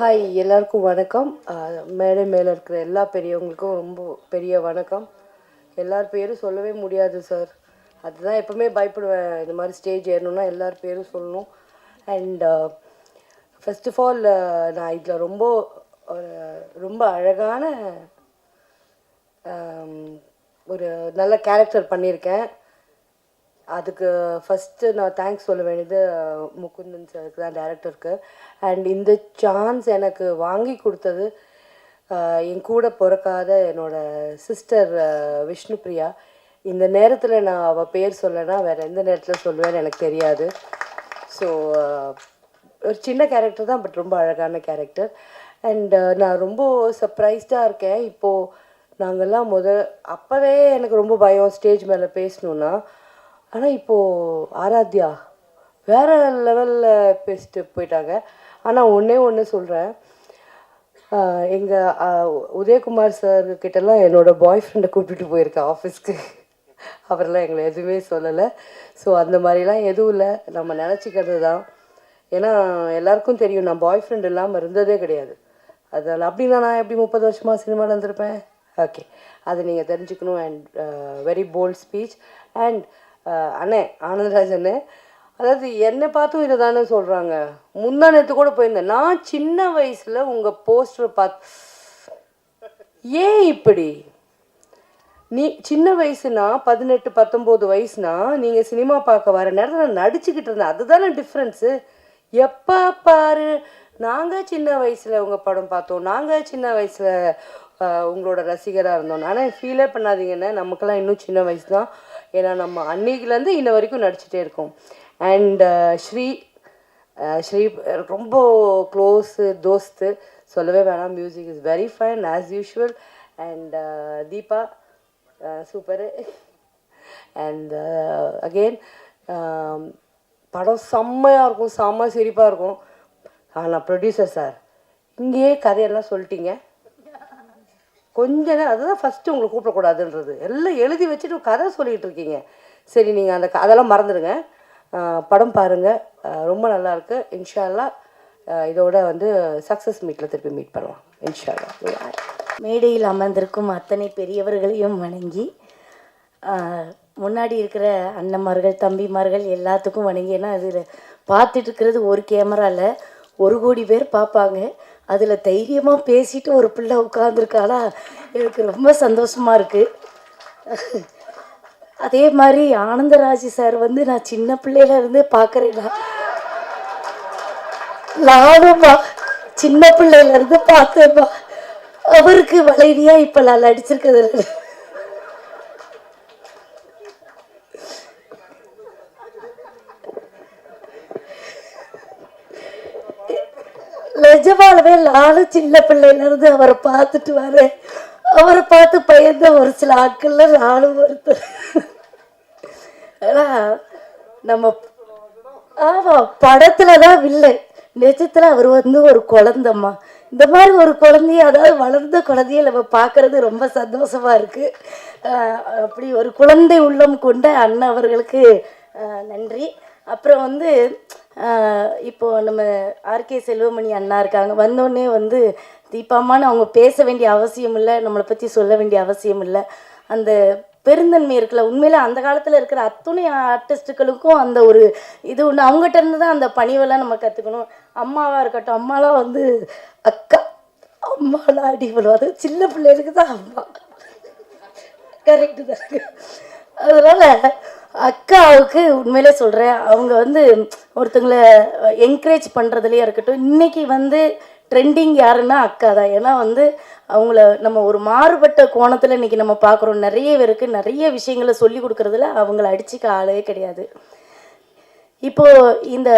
Hi எல்லாருக்கும் வணக்கம். மேடை மேலே இருக்கிற எல்லா பெரியவங்களுக்கும் ரொம்ப பெரிய வணக்கம். எல்லார் பேரும் சொல்லவே முடியாது சார் அதுதான் எப்போவுமே பயப்படுவேன். இந்த மாதிரி ஸ்டேஜ் ஏறணும்னா எல்லார் பேரும் சொல்லணும். அண்ட் ஃபர்ஸ்ட் ஆஃப் ஆல் நான் இதில் ரொம்ப ஒரு ரொம்ப அழகான ஒரு நல்ல கேரக்டர் பண்ணியிருக்கேன். அதுக்கு ஃபஸ்ட்டு நான் தேங்க்ஸ் சொல்ல வேண்டியது முகுந்தன் சாருக்கு தான் டேரக்டருக்கு அண்ட் இந்த சான்ஸ் எனக்கு வாங்கி கொடுத்தது என் கூட பிறக்காத என்னோட சிஸ்டர் விஷ்ணுபிரியா. இந்த நேரத்தில் நான் அவள் பேர் சொல்லனா வேறு எந்த நேரத்தில் சொல்லுவேன்னு எனக்கு தெரியாது. ஸோ ஒரு சின்ன கேரக்டர் தான் பட் ரொம்ப அழகான கேரக்டர் அண்ட் நான் ரொம்ப சர்ப்ரைஸ்டாக இருக்கேன். இப்போது நாங்கள்லாம் முத அப்போவே எனக்கு ரொம்ப பயம் ஸ்டேஜ் மேலே பேசணுன்னா ஆனால் இப்போது ஆராத்யா வேறு லெவலில் பேசிட்டு போயிட்டாங்க. ஆனால் ஒன்றே ஒன்று சொல்கிறேன் எங்கள் உதயகுமார் சார்கிட்டலாம் என்னோடய என்னோட பாய் ஃப்ரெண்டை கூப்பிட்டுட்டு போயிருக்கேன் ஆஃபீஸ்க்கு அவரெல்லாம் எங்களை எதுவுமே சொல்லலை. ஸோ அந்த மாதிரிலாம் எதுவும் இல்லை. நம்ம நினச்சிக்கிறது தான். ஏன்னா எல்லாருக்கும் தெரியும் நான் பாய் ஃப்ரெண்ட் இல்லாமல் இருந்ததே கிடையாது. அதனால் அப்படின்னா நான் எப்படி முப்பது வருஷமாக சினிமாவில் இருந்திருப்பேன்? ஓகே அதை நீங்கள் தெரிஞ்சுக்கணும் and very bold speech and அண்ணே ஆனந்தராஜ் அண்ணே அதாவது என்னை பார்த்தும் இதை தானே சொல்கிறாங்க முந்தா நேற்று கூட போயிருந்தேன். நான் சின்ன வயசில் உங்கள் போஸ்டர் பார்த்து ஏன் இப்படி? நீ சின்ன வயசுனா பதினெட்டு பத்தொம்போது வயசுனா நீங்கள் சினிமா பார்க்க வர நேரத்தில் நான் நடிச்சுக்கிட்டு இருந்தேன். அதுதானே டிஃப்ரென்ஸு எப்போ பாரு நாங்கள் சின்ன வயசில் உங்கள் படம் பார்த்தோம். நாங்கள் சின்ன வயசில் உங்களோட ரசிகராக இருந்தோம். ஆனால் ஃபீலே பண்ணாதீங்கன்னு நமக்கெல்லாம் இன்னும் சின்ன வயசு தான் ஏன்னா நம்ம அன்னைக்குலேருந்து இன்ன வரைக்கும் நடிச்சிட்டே இருக்கோம். And uh, Sri uh, Sri ரொம்ப க்ளோஸு தோஸ்து. சொல்லவே வேணாம் music is very fine as usual and Deepa super and again படம் செம்மையாக இருக்கும் செம்ம சிரிப்பாக இருக்கும். ஆனால் ப்ரொடியூசர் சார் இங்கேயே கதையெல்லாம் சொல்லிட்டீங்க. கொஞ்ச நேரம் அதுதான் ஃபஸ்ட்டு உங்களை கூப்பிடக்கூடாதுன்றது. எல்லாம் எழுதி வச்சுட்டு கதை சொல்லிகிட்டு இருக்கீங்க. சரி நீங்கள் அந்த அதெல்லாம் மறந்துடுங்க. படம் பாருங்கள் ரொம்ப நல்லா இன்ஷால்லா இதோட வந்து சக்ஸஸ் மீட்டில் திருப்பி மீட் பண்ணலாம். இன்ஷால்லா. மேடையில் அமர்ந்திருக்கும் அத்தனை பெரியவர்களையும் வணங்கி முன்னாடி இருக்கிற அண்ணன்மார்கள் தம்பிமார்கள் எல்லாத்துக்கும் வணங்கி ஏன்னா அதில் பார்த்துட்டு இருக்கிறது ஒரு கேமராவில் ஒரு கோடி பேர் பார்ப்பாங்க. அதில் தைரியமாக பேசிட்டு ஒரு பிள்ளை உட்காந்துருக்காளா எனக்கு ரொம்ப சந்தோஷமாக இருக்குது அதே மாதிரி ஆனந்தராஜ் சார் வந்து நான் சின்ன பிள்ளையில இருந்தே பார்க்குறேன் நானும்மா சின்ன பிள்ளையில இருந்து பார்த்தேன்மா அவருக்கு வளைவியாக இப்போ நான் நடிச்சிருக்கிறது நிஜமானவே நானும் சின்ன பிள்ளையில இருந்து அவரை பார்த்துட்டு வரேன். அவரை பார்த்து பயந்த ஒரு சில ஆட்கள்ல நானும் ஒருத்தர் ஆனா நம்ம ஆமா படத்தில் தான் வில்லை நிஜத்துல அவர் வந்து ஒரு குழந்தம்மா. இந்த மாதிரி ஒரு குழந்தைய அதாவது வளர்ந்த குழந்தைய நம்ம பார்க்கறது ரொம்ப சந்தோஷமா இருக்கு. அப்படி ஒரு குழந்தை உள்ளம் கொண்ட அண்ணன் அவர்களுக்கு நன்றி. அப்புறம் வந்து இப்போது இப்போ நம்ம ஆர்கே செல்வமணி அண்ணா இருக்காங்க. வந்தோடனே வந்து தீபாமான்னு அவங்க பேச வேண்டிய அவசியம் இல்லை நம்மளை பற்றி சொல்ல வேண்டிய அவசியம் இல்லை. அந்த பெருந்தன்மை இருக்குல்ல உண்மையில் அந்த காலத்தில் இருக்கிற அத்துணை ஆர்டிஸ்ட்டுகளுக்கும் அந்த ஒரு இது ஒன்று அவங்ககிட்ட இருந்து தான் அந்த பணிவெல்லாம் நம்ம கற்றுக்கணும் அம்மாவாக இருக்கட்டும் அம்மாலாம் வந்து அக்கா அம்மாலாம் அடி அது சின்ன பிள்ளைகளுக்கு தான் அம்மா. கரெக்டு தான். அதனால அக்காவுக்கு உண்மையிலே சொல்கிறேன் அவங்க வந்து ஒருத்தங்களை என்கரேஜ் பண்ணுறதுலையே இருக்கட்டும் இன்றைக்கி வந்து ட்ரெண்டிங் யாருன்னா அக்கா தான். ஏன்னா வந்து அவங்கள நம்ம ஒரு மாறுபட்ட கோணத்தில் இன்னைக்கு நம்ம பார்க்குறோம் நிறைய பேருக்கு நிறைய விஷயங்களை சொல்லி கொடுக்குறதுல அவங்கள அடிச்சிக்க ஆளே கிடையாது. இப்போது இந்த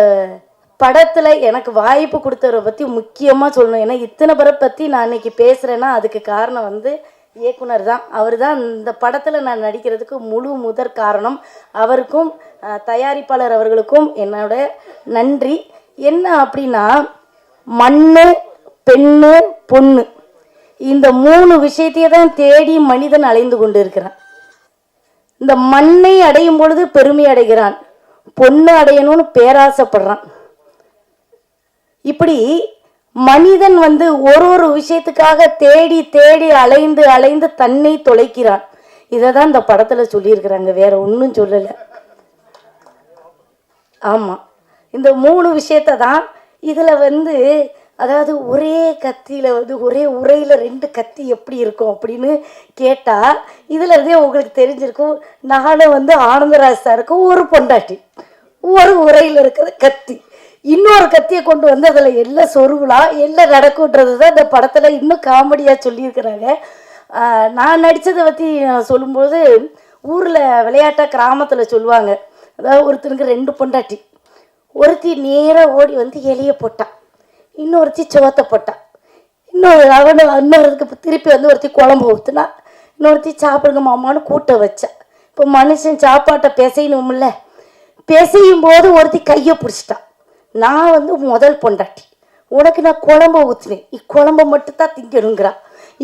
படத்தில் எனக்கு வாய்ப்பு கொடுத்தவரை பற்றி முக்கியமாக சொல்லணும். ஏன்னா இத்தனை பேரை பற்றி நான் இன்னைக்கு பேசுகிறேன்னா அதுக்கு காரணம் வந்து இயக்குனர் தான். அவர் தான் இந்த படத்தில் நான் நடிக்கிறதுக்கு முழு முதற் காரணம். அவருக்கும் தயாரிப்பாளர் அவர்களுக்கும் என்னோட நன்றி. என்ன அப்படின்னா மண்ணு பெண்ணு பொண்ணு. இந்த மூணு விஷயத்தையே தான் தேடி மனிதன் அலைந்து கொண்டு இருக்கிறான் இந்த மண்ணை அடையும் பொழுது பெருமை அடைகிறான். பொண்ணு அடையணும்னு பேராசைப்படுறான். இப்படி மனிதன் வந்து ஒரு ஒரு விஷயத்துக்காக தேடி தேடி அலைந்து அலைந்து தன்னை தொலைக்கிறான். இதை தான் இந்த படத்துல சொல்லியிருக்கிறாங்க. வேற ஒன்றும் சொல்லலை. ஆமாம் இந்த மூணு விஷயத்த தான் இதில் வந்து அதாவது ஒரே கத்தியில் வந்து ஒரே உரையில் ரெண்டு கத்தி எப்படி இருக்கும் அப்படின்னு கேட்டால் இதில் இருந்தே உங்களுக்கு தெரிஞ்சிருக்கும். நானும் வந்து ஆனந்தராஜ் சாருக்கு ஒரு பொண்டாட்டி. ஒரு உரையில் இருக்கிற கத்தி. இன்னொரு கத்தியை கொண்டு வந்து அதில் எல்லாம் சொருகலாம் எல்லாம் நடக்குன்றது தான் இந்த படத்தில் இன்னும் காமெடியாக சொல்லியிருக்கிறாங்க. நான் நடித்ததை பற்றி சொல்லும்போது ஊரில் விளையாட்டாக கிராமத்தில் சொல்லுவாங்க. அதாவது ஒருத்தனுக்கு ரெண்டு பொண்டாட்டி. ஒருத்தி நேராக ஓடி வந்து எலிய போட்டான் இன்னொருத்தி சோத்தை போட்டான் இன்னொரு அவன் இன்னொருத்துக்கு திருப்பி வந்து ஒருத்தி குழம்பு ஊற்றுனா இன்னொருத்தி சாப்பிடுங்க மாமான்னு கூட்ட வச்சா. இப்போ மனுஷன் சாப்பாட்டை பிசையணும்ல. பிசையும் போது ஒருத்தி கையை பிடிச்சிட்டான் நான் வந்து முதல் பொண்டாட்டி. உனக்கு நான் குழம்ப ஊற்றினேன் இக்குழம்ப மட்டும்தான் திங்கணுங்கிறா.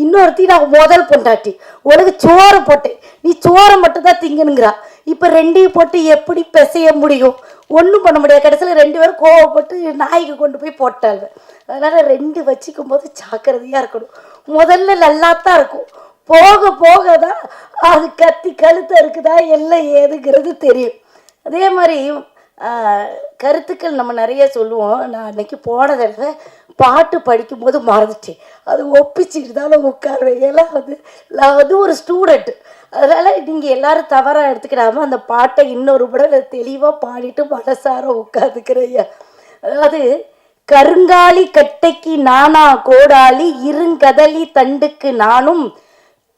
இன்னொருத்தி நான் முதல் பொண்டாட்டி. உனக்கு சோறு போட்டேன். நீ சோறை மட்டும்தான் திங்கணுங்கிறா. இப்போ ரெண்டையும் போட்டு எப்படி பிசைய முடியும்? ஒன்றும் பண்ண முடியாது. கடைசியில் ரெண்டு பேரும் கோவப்பட்டு நாய்க்கு கொண்டு போய் போட்டாள் அதனால் ரெண்டு வச்சுக்கும் போது ஜாக்கிரதையாக இருக்கணும். முதல்ல நல்லா தான் இருக்கும். போக போக தான் அது கத்தி கழுத்து இருக்குதா எல்லாம் ஏதுங்கிறது தெரியும். அதே மாதிரி கருத்துக்கள் நம்ம நிறைய சொல்லுவோம். நான் அன்னைக்கு போன தடவை பாட்டு படிக்கும்போது மறந்துட்டேன். அது ஒப்பிச்சுட்டு தான் உட்காருவேன். ஏன்னா வந்து நான் வந்து ஒரு ஸ்டூடெண்ட் அதனால் நீங்கள் எல்லாரும் தவறாக எடுத்துக்கிடாம அந்த பாட்டை இன்னொரு படம் தெளிவாக பாடிட்டு மனசார உட்காந்துக்கிறேன் அதாவது கருங்காலி கட்டைக்கு நானா கோடாலி இருங்கதலி தண்டுக்கு நானும்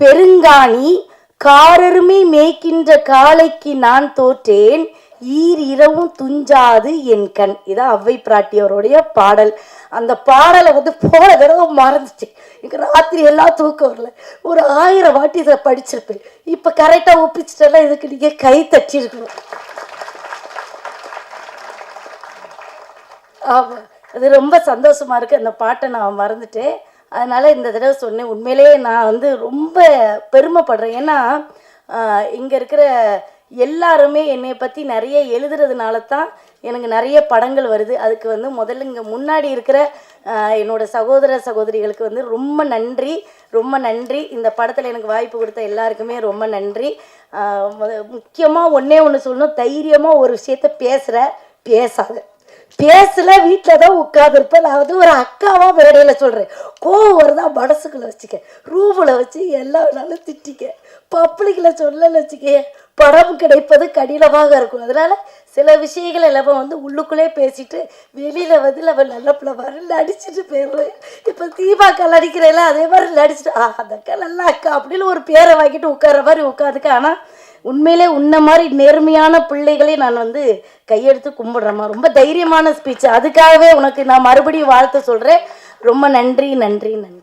பெருங்காணி காரருமை மேய்க்கின்ற காளைக்கு நான் தோற்றேன். ஈர் இரவும் துஞ்சாது என் கண். இதான் அவ்வை பிராட்டியவருடைய பாடல். அந்த பாடலை வந்து போன தடவை மறந்துச்சு. எனக்கு ராத்திரி எல்லாம் தூக்கம் வரல. ஒரு ஆயிரம் வாட்டி இதை படிச்சிருப்பேன். இப்போ கரெக்டாக ஒப்பிச்சிட்டெல்லாம் இதுக்கு நீங்கள் கை தட்டியிருக்கணும் ஆமாம் அது ரொம்ப சந்தோஷமா இருக்கு. அந்த பாட்டை நான் மறந்துட்டேன். அதனால இந்த தடவை சொன்னேன். உண்மையிலேயே நான் வந்து ரொம்ப பெருமைப்படுறேன். ஏன்னா இங்கே இருக்கிற எல்லாருமே என்னை பற்றி நிறைய எழுதுறதுனால தான் எனக்கு நிறைய படங்கள் வருது. அதுக்கு வந்து முதல்ல இங்கே முன்னாடி இருக்கிற என்னோட சகோதர சகோதரிகளுக்கு வந்து ரொம்ப நன்றி. ரொம்ப நன்றி. இந்த படத்தில் எனக்கு வாய்ப்பு கொடுத்த எல்லாருக்குமே ரொம்ப நன்றி. முக்கியமாக ஒன்றே ஒன்று சொல்லணும். தைரியமாக ஒரு விஷயத்த பேசுகிற பேசாத. பேசல வீட்டில் தான் உட்காந்துருப்பேன் நான் வந்து ஒரு அக்காவாக மேடையில் சொல்கிறேன் கோவம் வருதா மனசுக்குள்ள வச்சுக்க. ரூமில் வச்சு எல்லா வேணாலும் திட்டிக்க. பப்ளிக்கில் சொல்லல வச்சுக்க. படம் கிடைப்பது கடினமாக இருக்கும். அதனால் சில விஷயங்கள் எல்லாம் வந்து உள்ளுக்குள்ளே பேசிட்டு வெளியில் வந்து நம்ம நல்ல பிள்ளை வர நடிச்சிட்டு போயிடுவேன். இப்போ தீபாக்கள் அடிக்கிறேன் அதே மாதிரி நடிச்சுட்டு ஆ அந்த அக்கா நல்லா அக்கா அப்படின்னு ஒரு பேரை வாங்கிட்டு உட்கார மாதிரி உட்காந்துக்க. ஆனால் உண்மையிலே உன்ன மாதிரி நேர்மையான பிள்ளைகளை நான் வந்து கையெடுத்து கும்பிடுறேம்மா. ரொம்ப தைரியமான ஸ்பீச் அதுக்காகவே உனக்கு நான் மறுபடியும் வாழ்த்து சொல்கிறேன் ரொம்ப நன்றி நன்றி நன்றி.